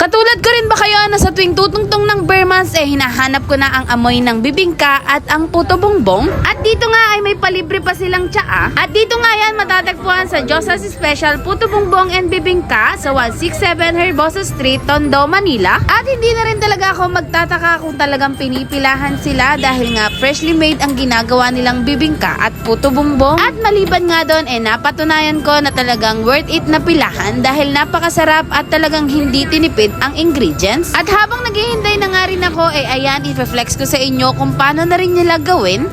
Katulad ko rin ba kayo na sa tuwing tutungtong ng Burmans eh hinahanap ko na ang amoy ng bibingka at ang puto bongbong? At dito nga ay may palibre pa silang tsaa. At dito nga yan matatagpuan sa Josas Special Puto Bongbong and Bibingka sa 167 Herbosa Street, Tondo, Manila. At hindi na rin talaga ako magtataka kung talagang pinipilahan sila dahil nga freshly made ang ginagawa nilang bibingka at puto bongbong. At maliban nga doon eh napatunayan ko na talagang worth it na pilahan dahil napakasarap at talagang hindi tinipid ang ingredients. At habang naghihintay na nga rin ako, eh ayan, i-flex ko sa inyo kung paano na rin nila gawin.